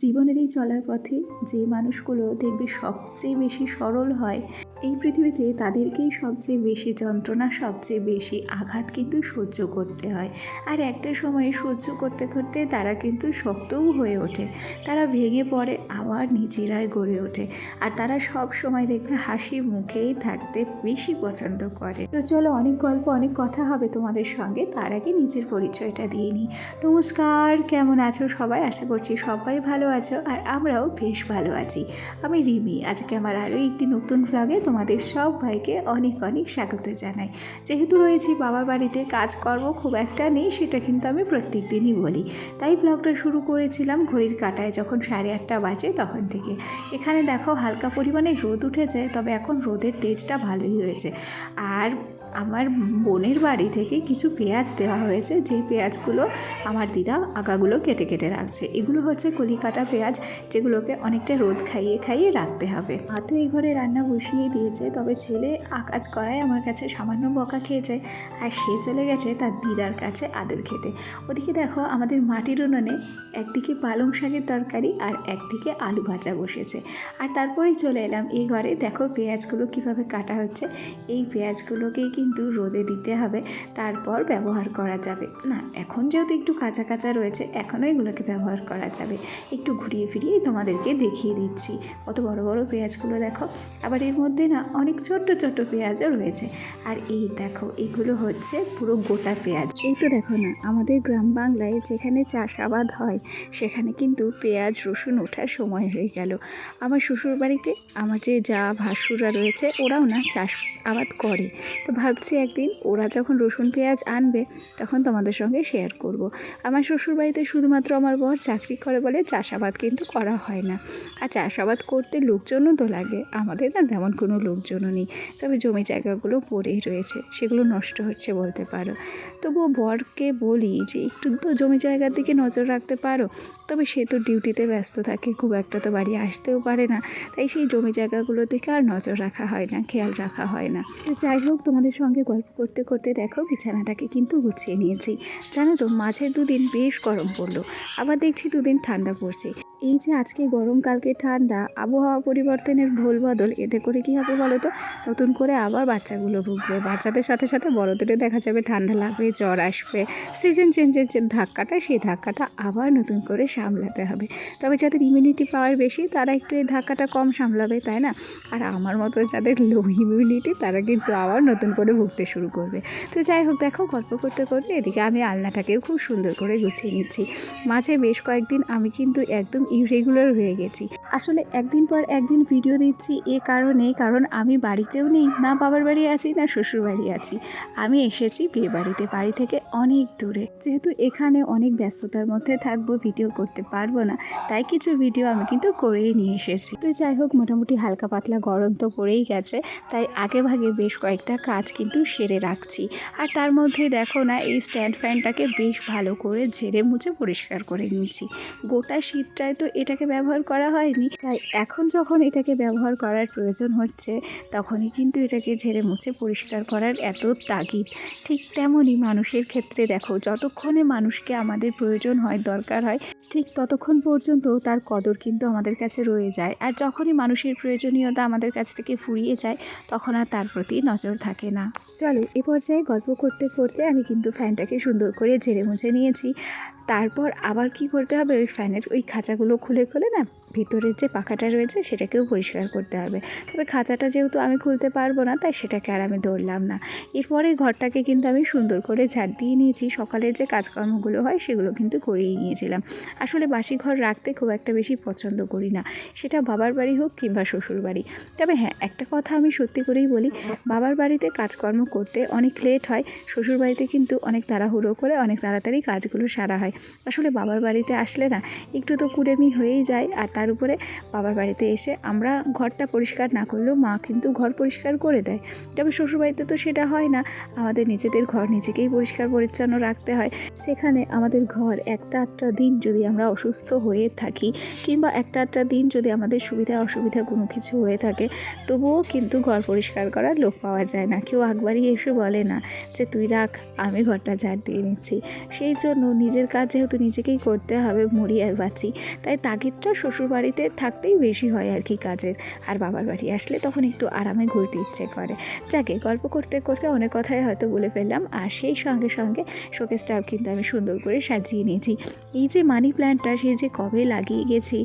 জীবনের এই চলার পথে যে মানুষগুলো দেখবে সবচেয়ে বেশি সরল হয় এই পৃথিবীতে তাদেরকেই সবচেয়ে বেশি যন্ত্রণা, সবচেয়ে বেশি আঘাত কিন্তু সহ্য করতে হয়। আর একটা সময়ে সহ্য করতে করতে তারা কিন্তু শক্তও হয়ে ওঠে। তারা ভেঙে পড়ে, আবার নিজেরাই গড়ে ওঠে। আর তারা সব সময় দেখবে হাসি মুখেই থাকতে বেশি পছন্দ করে। তো চলো অনেক গল্প, অনেক কথা হবে তোমাদের সঙ্গে। তার আগে নিজের পরিচয়টা দিয়ে নিই। নমস্কার, কেমন আছো সবাই? আশা করছি সবাই ভালো আছো। আর আমরাও বেশ ভালো আছি। আমি রিমি। আজকে আমার আরও একটি নতুন ভ্লগে তোমাদের সব ভাইকে অনেক অনেক স্বাগত জানাই। যেহেতু রয়েছি বাবার বাড়িতে কাজকর্ম খুব একটা নেই, সেটা কিন্তু আমি প্রত্যেক দিনই বলি। তাই ব্লগটা শুরু করেছিলাম ঘড়ির কাটায় যখন সাড়ে আটটা বাজে তখন থেকে। এখানে দেখো হালকা পরিমাণে রোদ উঠেছে, তবে এখন রোদের তেজটা ভালোই হয়েছে। আর আমার বোনের বাড়ি থেকে কিছু পেঁয়াজ দেওয়া হয়েছে। যে পেঁয়াজগুলো আমার দিদা আগাগুলো কেটে কেটে রাখছে। এগুলো হচ্ছে কলিকাটা পেঁয়াজ, যেগুলোকে অনেকটা রোদ খাইয়ে খাইয়ে রাখতে হবে। মা তো এই ঘরে রান্না বসিয়ে দিয়েছে, তবে ছেলে আকাজ করায় আমার কাছে সামান্য বকা খেয়েছে। আর সে চলে গেছে তার দিদার কাছে আদর খেতে। ওদিকে দেখো, আমাদের মাটির উনুনে একদিকে পালং শাকের তরকারি আর একদিকে আলু ভাজা বসেছে। আর তারপরেই চলে এলাম এই ঘরে। দেখো পেঁয়াজগুলো কীভাবে কাটা হচ্ছে। এই পেঁয়াজগুলোকেই কিন্তু রোদে দিতে হবে, তারপর ব্যবহার করা যাবে। না, এখন যেহেতু একটু কাঁচা কাঁচা রয়েছে, এখনও এগুলোকে ব্যবহার করা যাবে। একটু ঘুরিয়ে ফিরিয়ে তোমাদেরকে দেখিয়ে দিচ্ছি। কত বড় বড় পেঁয়াজগুলো দেখো। আবার এর মধ্যে না অনেক ছোট্ট ছোট্ট পেঁয়াজও রয়েছে। আর এই দেখো, এগুলো হচ্ছে পুরো গোটা পেঁয়াজ। এই তো দেখো না, আমাদের গ্রাম বাংলায় যেখানে চাষাবাদ হয়, সেখানে কিন্তু পেঁয়াজ, রসুন ওঠার সময় হয়ে গেল। আমার শ্বশুর বাড়িতে আমার যে যা ভাসুররা রয়েছে, ওরাও না চাষ আবাদ করে। তো ভাবছি একদিন ওরা যখন রসুন পেঁয়াজ আনবে, তখন তোমাদের সঙ্গে শেয়ার করব। আমার শ্বশুরবাড়িতে শুধুমাত্র আমার বর চাকরি করে বলে চাষাবাদ কিন্তু করা হয় না। আর চাষাবাদ করতে লোকজনও তো লাগে, আমাদের না তেমন কোনো লোকজনও নেই। তবে জমি জায়গাগুলো পড়েই রয়েছে, সেগুলো নষ্ট হচ্ছে বলতে পারো। তবুও বরকে বলি যে একটু তো জমি জায়গার দিকে নজর রাখতে পারো, তবে সে তো ডিউটিতে ব্যস্ত থাকে, খুব একটা তো বাড়ি আসতেও পারে না। তাই সেই জমি জায়গাগুলোর দিকে আর নজর রাখা হয় না, খেয়াল রাখা হয় না। যাই হোক, তোমাদের সঙ্গে গল্প করতে করতে দেখো বিছানাটাকে কিন্তু গুছিয়ে নিয়েছি। জানো তো, মাঝের দুদিন বেশ গরম পড়ল। আবার দেখছি দুদিন ঠান্ডা পড়ছে। এই যে আজকে গরমকালকে ঠান্ডা, আবহাওয়া পরিবর্তনের ভোল বদল এতে করে কী হবে বলো তো? নতুন করে আবার বাচ্চাগুলো ভুগবে। বাচ্চাদের সাথে সাথে বড়দেরও দেখা যাবে ঠান্ডা লাগবে, জ্বর আসবে। সিজন চেঞ্জের যে ধাক্কাটা, সেই ধাক্কাটা আবার নতুন করে সামলাতে হবে। তবে যাদের ইমিউনিটি পাওয়ার বেশি, তারা একটু এই ধাক্কাটা কম সামলাবে, তাই না? আর আমার মতো যাদের লো ইমিউনিটি তারা কিন্তু আবার নতুন করে ভুগতে শুরু করবে। তো যাই হোক, দেখো গল্প করতে করতে এদিকে আমি আলনাটাকেও খুব সুন্দর করে গুছিয়ে নিচ্ছি। মাঝে বেশ কয়েকদিন আমি কিন্তু একদম ইরেগুলার হয়ে গেছি। আসলে একদিন পর একদিন ভিডিও দিচ্ছি এ কারণে, কারণ আমি বাড়িতেও নেই, না বাবার বাড়ি আছি, না শ্বশুর বাড়ি আছি। আমি এসেছি বিয়ে বাড়িতে, বাড়ি থেকে অনেক দূরে। যেহেতু এখানে অনেক ব্যস্ততার মধ্যে থাকব ভিডিও করতে পারব না, তাই কিছু ভিডিও আমি কিন্তু করেই নিয়ে এসেছি। তো যাই হোক, মোটামুটি হালকা পাতলা গরম তো পড়েই গেছে, তাই আগে ভাগে বেশ কয়েকটা কাজ কিন্তু সেরে রাখছি। আর তার মধ্যে দেখো না, এই স্ট্যান্ড ফ্যানটাকে বেশ ভালো করে ঝেড়ে মুছে পরিষ্কার করে নিয়েছি গোটা শীতটায় তো এটাকে ব্যবহার করা হয়নি তাই এখন যখন এটাকে ব্যবহার করার প্রয়োজন হচ্ছে, তখনই কিন্তু এটাকে ঝেড়ে মুছে পরিষ্কার করার এত তাগিদ। ঠিক তেমনই মানুষের ক্ষেত্রে দেখো, যতক্ষণে মানুষকে আমাদের প্রয়োজন হয়, দরকার হয়, ঠিক ততক্ষণ পর্যন্ত তার কদর কিন্তু আমাদের কাছে রয়ে যায়। আর যখনই মানুষের প্রয়োজনীয়তা আমাদের কাছ থেকে ফুরিয়ে যায়, তখন আর তার প্রতি নজর থাকে না। চলো, এ পর্যায়ে গল্প করতে করতে আমি কিন্তু ফ্যানটাকে সুন্দর করে ঝেড়ে মুছে নিয়েছি। তারপর আবার কি করতে হবে? ওই ফ্যানের ওই খাঁচাগুলো খুলে খুলে না? ভিতরের যে পাখাটা রয়েছে সেটাকেও পরিষ্কার করতে হবে। তবে খাঁচাটা যেহেতু আমি খুলতে পারব না, তাই সেটাকে আর আমি ধরলাম না। এরপরে ঘরটাকে কিন্তু আমি সুন্দর করে ঝাড় দিয়ে নিয়েছি। সকালের যে কাজকর্মগুলো হয় সেগুলো কিন্তু করেই নিয়েছিলাম। আসলে বাসি ঘর রাখতে খুব একটা বেশি পছন্দ করি না। সেটা বাবার বাড়ি হোক কিংবা শ্বশুর বাড়ি। তবে হ্যাঁ একটা কথা আমি সত্যি করেই বলি, বাবার বাড়িতে কাজকর্ম করতে অনেক লেট হয়, শ্বশুর বাড়িতে কিন্তু অনেক তাড়াহুড়ো করে অনেক তাড়াতাড়ি কাজগুলো সারা হয়। আসলে বাবার বাড়িতে আসলে না, একটু তো কুড়েমি হয়েই যায়, আর তার উপরে বাবার বাড়িতে এসে আমরা ঘরটা পরিষ্কার না করলেও মা কিন্তু ঘর পরিষ্কার করে দেয়। তবে শ্বশুরবাড়িতে তো সেটা হয় না। আমাদের নিজেদের ঘর নিজেকেই পরিষ্কার পরিচ্ছন্ন রাখতে হয়। সেখানে আমাদের ঘর একটা একটা দিন যদি আমরা অসুস্থ হয়ে থাকি কিংবা একটা একটা দিন যদি আমাদের সুবিধা অসুবিধা কোনো কিছু হয়ে থাকে, তবুও কিন্তু ঘর পরিষ্কার করার লোক পাওয়া যায় না। কেউ আকবারই এসে বলে না যে, তুই রাখ, আমি ঘরটা ঝাড় দিয়ে নিচ্ছি। সেই জন্য নিজের কাজ যেহেতু নিজেকেই করতে হবে, মুড়ি আর বাঁচি। তাই তাগিদটা শ্বশুরবাড়িতে থাকতেই বেশি হয় আর কি কাজের। আর বাবার বাড়ি আসলে তখন একটু আরামে ঘুরতে ইচ্ছে করে। যাকে গল্প করতে করতে অনেক কথাই হয়তো বলে ফেললাম, আর সেই সঙ্গে সঙ্গে শোকেসটাও কিন্তু আমি সুন্দর করে সাজিয়ে নিয়েছি। এই যে মানি প্ল্যান্টটা সে যে কবে লাগিয়ে গেছি,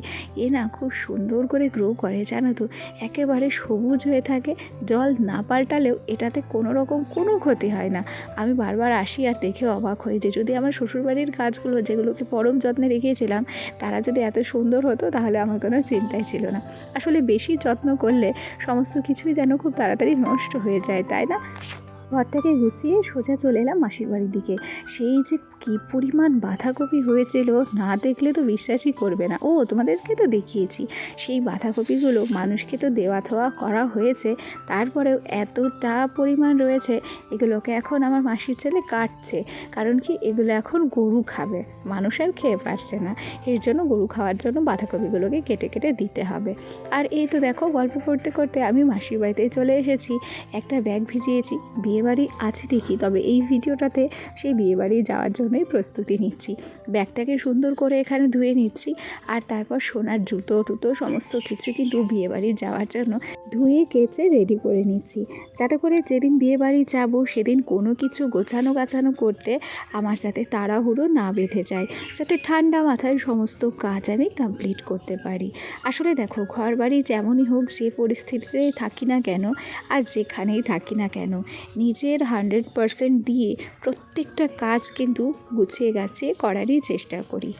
এ না খুব সুন্দর করে গ্রো করে, জানো তো? একেবারে সবুজ হয়ে থাকে, জল না পাল্টালেও এটাতে কোনো রকম কোনো ক্ষতি হয় না। আমি বারবার আসি আর দেখে অবাক হই যে যদি আমার শ্বশুরবাড়ির গাছগুলো যেগুলোকে পরম যত্নে রেখেছিলাম, তারা যদি এত সুন্দর হতো, তাহলে আমার কোনো চিন্তাই ছিল না। আসলে বেশি যত্ন করলে সমস্ত কিছুই যেন খুব তাড়াতাড়ি নষ্ট হয়ে যায়, তাই না? ঘরটাকে গুছিয়ে সোজা চলে এলাম মাসির বাড়ির দিকে। সেই যে কী পরিমাণ বাঁধাকপি হয়েছিল, না দেখলে তো বিশ্বাসই করবে না। ও, তোমাদেরকে তো দেখিয়েছি। সেই বাঁধাকপিগুলো মানুষকে তো দেওয়া থোয়া করা হয়েছে, তারপরেও এতটা পরিমাণ রয়েছে, এগুলোকে এখন আমার মাসির ছেলে কাটছে। কারণ কি, এগুলো এখন গরু খাবে, মানুষ আর খেয়ে পারছে না। এর জন্য গরু খাওয়ার জন্য বাঁধাকপিগুলোকে কেটে কেটে দিতে হবে। আর এই তো দেখো, গল্প করতে করতে আমি মাসির বাড়িতে চলে এসেছি। একটা ব্যাগ ভিজিয়েছি বিয়েবাড়ি আছে ঠিকই, তবে এই ভিডিওটাতে সেই বিয়েবাড়ি যাওয়ার জন্যই প্রস্তুতি নিচ্ছি। ব্যাগটাকে সুন্দর করে এখানে ধুয়ে নিচ্ছি আর তারপর সোনার জুতো, টুতো, সমস্ত কিছু কিন্তু বিয়েবাড়ি যাওয়ার জন্য ধুয়ে, কেচে রেডি করে নিচ্ছি। যাতে করে যেদিন বিয়েবাড়ি যাব, সেদিন কোনো কিছু গোছানো গাছানো করতে আমার যাতে তাড়াহুড়ো না বেঁধে যায়, যাতে ঠান্ডা মাথায় সমস্ত কাজ আমি কমপ্লিট করতে পারি। আসলে দেখো ঘর বাড়ি যেমনই হোক, যে পরিস্থিতিতে থাকি না কেন আর যেখানেই থাকি না কেন নিজের হান্ড্রেড পারসেন্ট দিয়ে প্রত্যেকটা কাজ কিন্তু গুছিয়ে গাছিয়ে করারই চেষ্টা করি।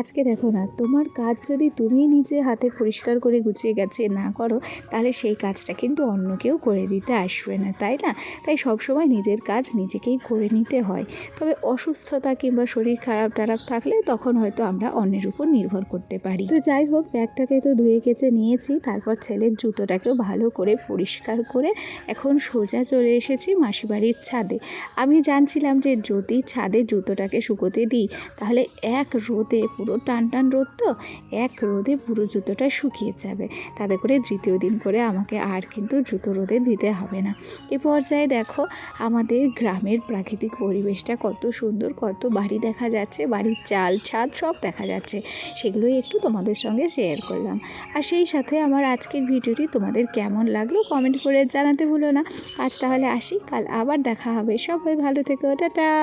আজকে দেখো না, তোমার কাজ যদি তুমি নিজে হাতে পরিষ্কার করে গুছিয়ে গেছে না করো, তাহলে সেই কাজটা কিন্তু অন্য কেউ করে দিতে আসবে না, তাই না? তাই সবসময় নিজের কাজ নিজেকেই করে নিতে হয়। তবে অসুস্থতা কিংবা শরীর খারাপ টারাপ থাকলে তখন হয়তো আমরা অন্যের উপর নির্ভর করতে পারি। তো যাই হোক, ব্যাগটাকে তো ধুয়ে কেচে নিয়েছি, তারপর ছেলের জুতোটাকেও ভালো করে পরিষ্কার করে এখন সোজা চলে এসেছি মাসিবাড়ির ছাদে। আমি জানছিলাম যে যদি ছাদে জুতোটাকে শুকোতে দিই, তাহলে এক রোদে পুরো টান টান রোদ তো, এক রোদে পুরো জুতোটা শুকিয়ে যাবে। তাতে করে তৃতীয় দিন করে আমাকে আর কিন্তু জুতো রোদে দিতে হবে না। এ পর্যায়ে দেখো, আমাদের গ্রামের প্রাকৃতিক পরিবেশটা কত সুন্দর, কত বাড়ি দেখা যাচ্ছে, বাড়ির চাল ছাদ সব দেখা যাচ্ছে। সেগুলোই একটু তোমাদের সঙ্গে শেয়ার করলাম। আর সেই সাথে আমার আজকের ভিডিওটি তোমাদের কেমন লাগল কমেন্ট করে জানাতে ভুলো না। আজ তাহলে আসি, কাল আবার দেখা হবে। সবাই ভালো থেকো, টাটা!